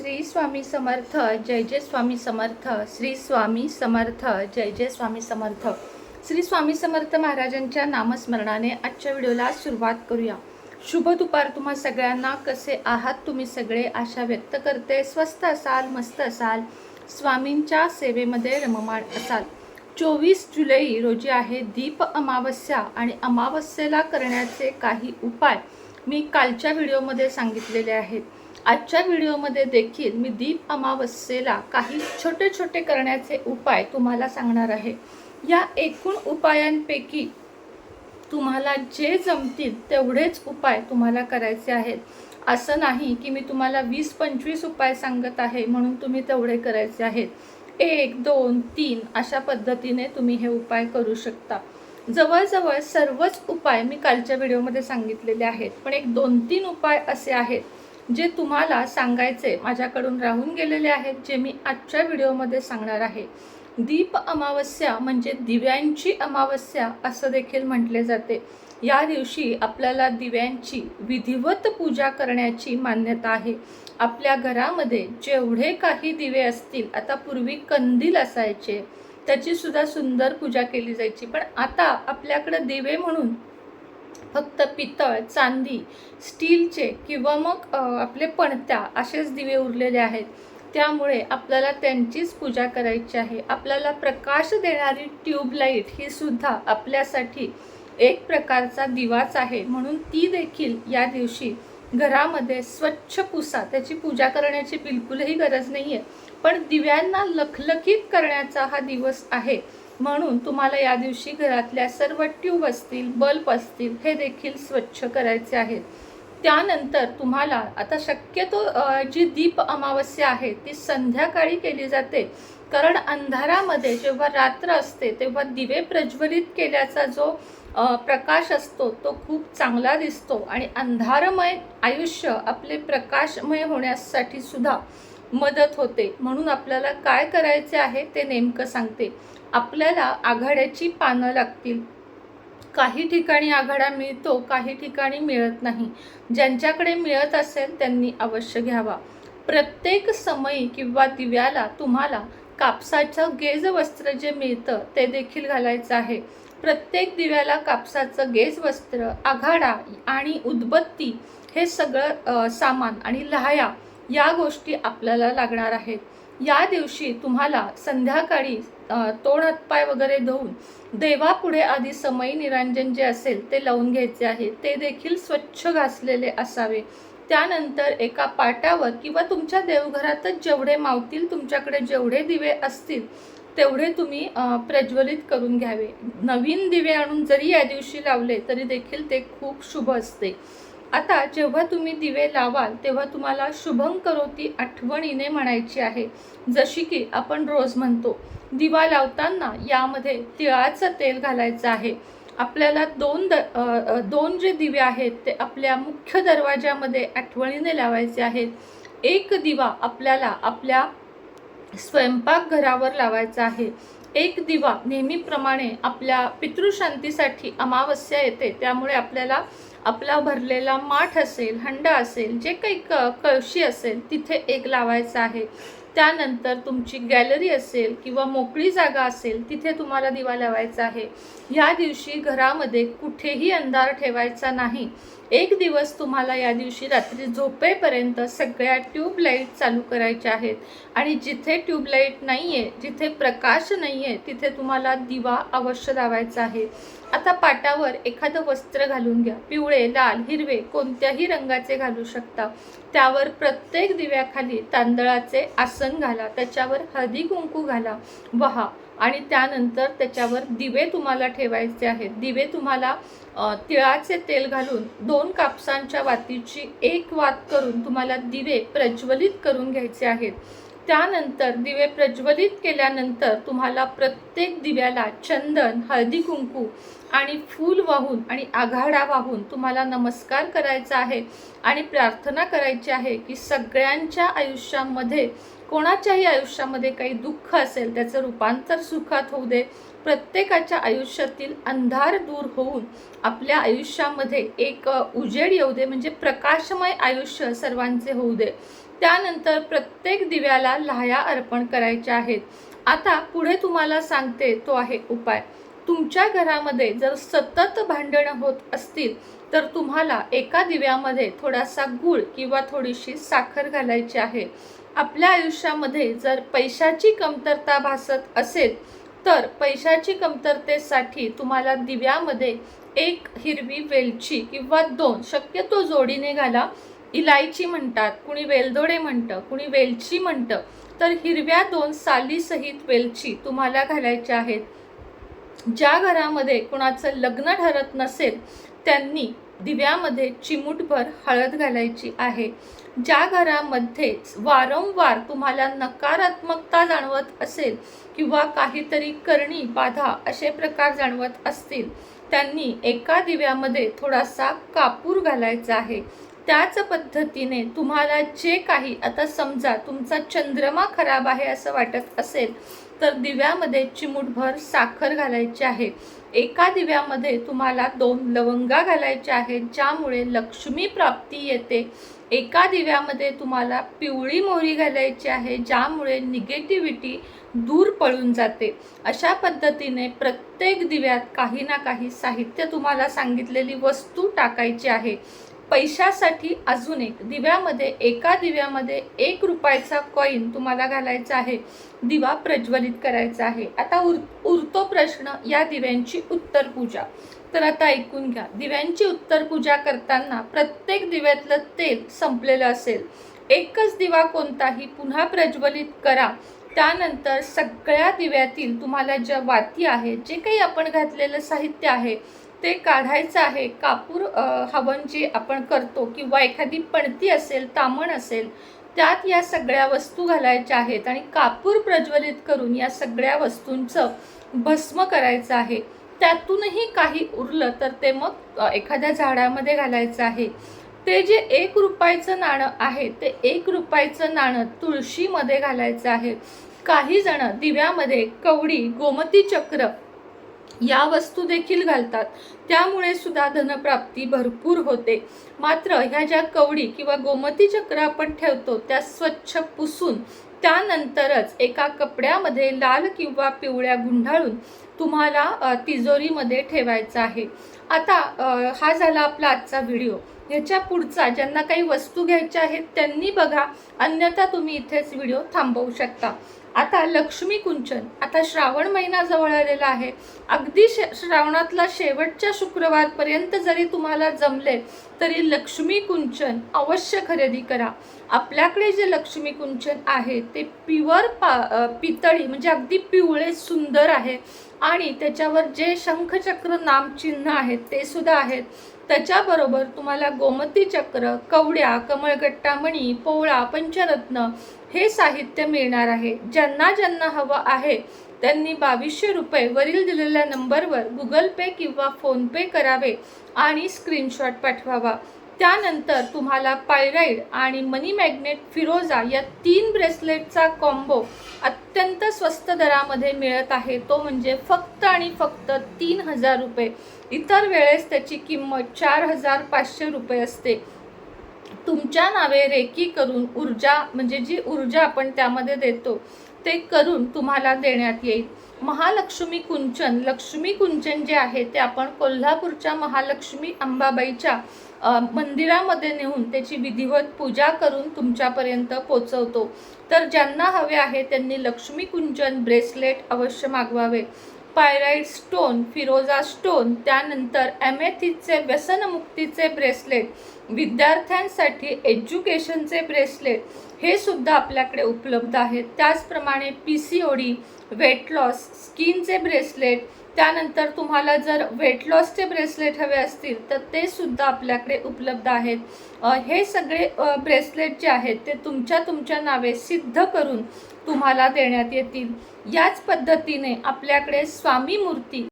श्री स्वामी समर्थ जय जय स्वामी समर्थ श्री स्वामी समर्थ जय जय स्वामी समर्थ. श्री स्वामी समर्थ महाराजांच्या नामस्मरणाने आजच्या व्हिडिओला सुरुवात करूया. शुभ दुपार तुम्हा सगळ्यांना. कसे आहात तुम्ही सगळे? आशा व्यक्त करते. स्वस्त असाल मस्त असाल. स्वामींच्या सेवेमध्ये रममाण असाल. चोवीस जुलै रोजी आहे दीप अमावस्या आणि अमावस्येला करण्याचे काही उपाय मी कालच्या व्हिडिओमध्ये सांगितलेले आहेत. आजच्या व्हिडिओमध्ये देखील मी दीप अमावस्येला काही छोटे छोटे करण्याचे उपाय तुम्हाला सांगणार आहे. या एकूण उपायांपैकी तुम्हाला जे जमतील तेवढेच उपाय तुम्हाला करायचे आहेत. असं नाही की मी तुम्हाला वीस पंचवीस उपाय सांगत आहे म्हणून तुम्ही तेवढे करायचे आहेत. एक दोन तीन अशा पद्धतीने तुम्ही हे उपाय करू शकता. जवळजवळ सर्वच उपाय मी कालच्या व्हिडिओमध्ये सांगितलेले आहेत. पण एक दोन तीन उपाय असे आहेत जे तुम्हाला सांगायचे माझ्याकडून राहून गेलेले आहेत जे मी आजच्या व्हिडिओमध्ये सांगणार आहे. दीप अमावस्या म्हणजे दिव्यांची अमावस्या असं देखील म्हटले जाते. या दिवशी आपल्याला दिव्यांची विधिवत पूजा करण्याची मान्यता आहे. आपल्या घरामध्ये जेवढे काही दिवे असतील आता पूर्वी कंदील असायचे. त्याची सुद्धा सुंदर पूजा केली जायची. पण आता आपल्याकडे दिवे म्हणून फक्त पितळ चांदी स्टीलचे किंवा मग आपले पणत्या असेच दिवे उरलेले आहेत. त्यामुळे आपल्याला त्यांचीच पूजा करायची आहे. आपल्याला प्रकाश देणारी ट्यूबलाईट ही सुद्धा आपल्यासाठी एक प्रकारचा दिवाच आहे. म्हणून ती देखील या दिवशी घरामध्ये स्वच्छ पुसा. त्याची पूजा करण्याची बिलकुलही गरज नाही आहे पण दिव्यांना लखलखीत करण्याचा हा दिवस आहे. म्हणून तुम्हाला या दिवशी घरातल्या सर्व ट्यूब असतील बल्ब असतील हे देखील स्वच्छ करायचे आहेत. त्यानंतर तुम्हाला आता शक्यतो जी दीप अमावस्या आहे ती संध्याकाळी केली जाते. कारण अंधारामध्ये जेव्हा रात्र असते तेव्हा दिवे प्रज्वलित केल्याचा जो प्रकाश असतो तो खूप चांगला दिसतो. आणि अंधारमय आयुष्य आपले प्रकाशमय होण्यासाठी सुद्धा मदत होते. म्हणून आपल्याला काय करायचे आहे ते नेमकं सांगते. आपल्याला आघाड्याची पानं लागतील. काही ठिकाणी आघाडा मिळतो काही ठिकाणी मिळत नाही. ज्यांच्याकडे मिळत असेल त्यांनी अवश्य घ्यावा. प्रत्येक समयी किंवा दिव्याला तुम्हाला कापसाचं गेज वस्त्र जे मिळतं ते देखील घालायचं आहे. प्रत्येक दिव्याला कापसाचं गेज वस्त्र आघाडा आणि उदबत्ती हे सगळं सामान आणि लहाया या गोष्टी आपल्याला लागणार आहेत. या दिवशी तुम्हाला संध्याकाळी तोंड हातपाय वगैरे धुवून देवापुढे आधी समयी निरांजन जे असेल ते लावून घ्यायचे आहे. ते देखील स्वच्छ घासलेले असावे. त्यानंतर एका पाटावर किंवा तुमच्या देवघरातच जेवढे मावतील तुमच्याकडे जेवढे दिवे असतील तेवढे तुम्ही प्रज्वलित करून घ्यावे. नवीन दिवे आणून जरी या दिवशी लावले तरी देखील ते खूप शुभ असते. आता जेव्हा तुम्ही दिवे लावाल तेव्हा तुम्हाला शुभं करोती आठवणीने म्हणायची आहे. जशी की आपण रोज म्हणतो दिवा लावताना यामध्ये तिळाचं तेल घालायचं आहे. आपल्याला दोन द दोन जे दिवे आहेत ते आपल्या मुख्य दरवाजामध्ये आठवणीने लावायचे आहेत. एक दिवा आपल्याला आपल्या स्वयंपाकघरावर लावायचा आहे. एक दिवा नेहमीप्रमाणे आपल्या पितृशांतीसाठी अमावस्या येते. त्यामुळे आपल्याला आपला भरलेला माठ असेल हंडा असेल जे काही क कळशी असेल तिथे एक लावायचा आहे. त्यानंतर तुमची गॅलरी असेल किंवा मोकळी जागा असेल तिथे तुम्हाला दिवा लावायचा आहे. ह्या दिवशी घरामध्ये कुठेही अंधार ठेवायचा नाही. एक दिवस तुम्हाला या दिवशी रात्री झोपेपर्यंत सगळ्या ट्यूबलाईट चालू करायच्या आहेत. आणि जिथे ट्यूबलाईट नाही आहे जिथे प्रकाश नाही आहे तिथे तुम्हाला दिवा अवश्य लावायचा आहे. आता पाटावर एखादं वस्त्र घालून घ्या. पिवळे लाल हिरवे कोणत्याही रंगाचे घालू शकता. त्यावर प्रत्येक दिव्याखाली तांदळाचे आसन घाला. त्याच्यावर हळदी कुंकू घाला. वहा. आणि त्यानंतर त्याच्यावर दिवे तुम्हाला ठेवायचे आहेत. दिवे तुम्हाला तिळाचे तेल घालून दोन कापसांच्या वातीची एक वात करून तुम्हाला दिवे प्रज्वलित करून घ्यायचे आहेत. त्यानंतर दिवे प्रज्वलित केल्यानंतर तुम्हाला प्रत्येक दिव्याला चंदन हळदी कुंकू आणि फूल वाहून आणि आघाडा वाहून तुम्हाला नमस्कार करायचा आहे आणि प्रार्थना करायची आहे की सगळ्यांच्या आयुष्यामध्ये कोणाच्याही आयुष्यामध्ये काही दुःख असेल त्याचं रूपांतर सुखात होऊ दे. प्रत्येकाच्या आयुष्यातील अंधार दूर होऊन आपल्या आयुष्यामध्ये एक उजेड येऊ दे म्हणजे प्रकाशमय आयुष्य सर्वांचे होऊ दे. त्यानंतर प्रत्येक दिव्याला लाह्या अर्पण करायच्या आहेत. आता पुढे तुम्हाला सांगते तो आहे उपाय. तुमच्या घरामध्ये जर सतत भांडणं होत असतील तर तुम्हाला एका दिव्यामध्ये थोडासा गूळ किंवा थोडीशी साखर घालायची आहे. आपल्या आयुष्यामध्ये जर पैशाची कमतरता भासत असेल तर पैशाची कमतरतेसाठी तुम्हाला दिव्यामध्ये एक हिरवी वेलची किंवा दोन शक्यतो जोडीने घाला. इलायची म्हणतात कुणी वेलदोडे म्हणतं कुणी वेलची म्हणतं तर हिरव्या दोन सालीसहित वेलची तुम्हाला घालायच्या आहेत. ज्या घरामध्ये कुणाचं लग्न ठरत नसेल त्यांनी दिव्यामध्ये चिमूटभर हळद घालायची आहे. ज्या घरामध्ये वारंवार तुम्हाला नकारात्मकता जाणवत असेल किंवा काहीतरी करणी बाधा असे प्रकार जाणवत असतील त्यांनी एका दिव्यामध्ये थोडासा कापूर घालायचा आहे. त्याच पद्धतीने तुम्हाला जे काही आता समजा तुमचा चंद्रमा खराब आहे असं वाटत असेल तर दिव्यामध्ये चिमूटभर साखर घालायची आहे. एका दिव्यामध्ये तुम्हाला दोन लवंगा घालायच्या आहेत ज्यामुळे लक्ष्मी प्राप्ती येते. एका दिव्यामध्ये तुम्हाला पिवळी मोहरी घालायची आहे ज्यामुळे निगेटिव्हिटी दूर पळून जाते. अशा पद्धतीने प्रत्येक दिव्यात काही ना काही साहित्य तुम्हाला सांगितलेली वस्तू टाकायची आहे. पैशासाठी अजून एक दिव्यामध्ये एका दिव्यामध्ये एक रुपयाचा कॉईन तुम्हाला घालायचा आहे. दिवा प्रज्वलित करायचा आहे. आता उर उरतो प्रश्न या दिव्यांची उत्तर पूजा. तर आता ऐकून घ्या. दिव्यांची उत्तर पूजा करताना प्रत्येक दिव्यातलं तेल संपलेलं असेल. एकच दिवा कोणताही पुन्हा प्रज्वलित करा. त्यानंतर सगळ्या दिव्यातील तुम्हाला ज्या वाती आहेत जे काही आपण घातलेलं साहित्य आहे ते काढायचं आहे. कापूर हवन जे आपण करतो किंवा एखादी पणती असेल तामण असेल त्यात या सगळ्या वस्तू घालायच्या आहेत आणि कापूर प्रज्वलित करून या सगळ्या वस्तूंचं भस्म करायचं आहे. त्यातूनही काही उरलं तर ते मग एखाद्या झाडामध्ये घालायचं आहे. ते जे एक रुपयाचं नाणं आहे ते एक रुपयाचं नाणं तुळशीमध्ये घालायचं आहे. काही जण दिव्यामध्ये कवडी गोमती चक्र या वस्तू देखील घालतात. त्यामुळे सुद्धा धनप्राप्ती भरपूर होते. मात्र ह्या ज्या कवडी किंवा गोमती चक्र आपण ठेवतो त्या स्वच्छ पुसून त्यानंतरच एका कपड्यामध्ये लाल किंवा पिवळ्या गुंढाळून तुम्हाला तिजोरीमध्ये ठेवायचं आहे. आता हा झाला आपला आजचा व्हिडिओ. ह्याच्या पुढचा ज्यांना काही वस्तू घ्यायच्या आहेत त्यांनी बघा. अन्यथा तुम्ही इथेच व्हिडिओ थांबवू शकता. आता लक्ष्मी कुंचन आता श्रावण महिना जवळ आलेला आहे. अगदी शे श्रावणातला शेवटच्या शुक्रवारपर्यंत जरी तुम्हाला जमले तरी लक्ष्मी कुंचन अवश्य खरेदी करा. आपल्याकडे जे लक्ष्मी कुंचन आहे ते प्युअर पा पितळी म्हणजे अगदी पिवळे सुंदर आहे. आणि त्याच्यावर जे शंखचक्र नामचिन्ह आहेत ते सुद्धा आहेत. त्याच्याबरोबर तुम्हाला गोमती चक्र कवड्या कमळगट्टा मणी पोवळा पंचरत्न हे साहित्य मिळणार आहे. ज्यांना ज्यांना हवं आहे त्यांनी बावीसशे रुपये वरील दिलेल्या नंबरवर गुगल पे किंवा फोनपे करावे आणि स्क्रीनशॉट पाठवावा. त्यानंतर तुम्हाला पायराईड आणि मनी मॅग्नेट फिरोजा या तीन ब्रेसलेटचा कॉम्बो अत्यंत स्वस्त दरामध्ये मिळत आहे. तो म्हणजे फक्त आणि फक्त तीन हजार रुपये. इतर वेळेस त्याची किंमत चार हजार पाचशे रुपये असते. तुमच्या नावे रेकी करून ऊर्जा म्हणजे जी ऊर्जा आपण त्यामध्ये देतो ते करून तुम्हाला देण्यात येईल. महालक्ष्मी कुंचन लक्ष्मी कुंचन जे आहे ते आपण कोल्हापूरच्या महालक्ष्मी अंबाबाईच्या मंदिरामध्ये नेऊन त्याची विधिवत पूजा करून तुमच्यापर्यंत पोचवतो तर ज्यांना हवे आहे त्यांनी लक्ष्मी कुंचन ब्रेसलेट अवश्य मागवावे. पायराईट स्टोन फिरोजा स्टोन त्यानंतर ॲमेथिसचे व्यसनमुक्तीचे ब्रेसलेट विद्यार्थ्यांसाठी एज्युकेशनचे ब्रेसलेट हे सुद्धा आपल्याकडे उपलब्ध आहेत. त्याचप्रमाणे P C O D weight loss स्किनचे bracelet त्यानंतर तुम्हाला जर वेट लॉसचे ब्रेसलेट हवे असतील तर ते सुद्धा आपल्याकडे उपलब्ध आहेत. हे सगळे ब्रेसलेट जे आहेत ते तुमच्या तुमच्या नावे सिद्ध करून तुम्हाला देण्यात येतील. याच पद्धतीने आपल्याकडे स्वामी मूर्ती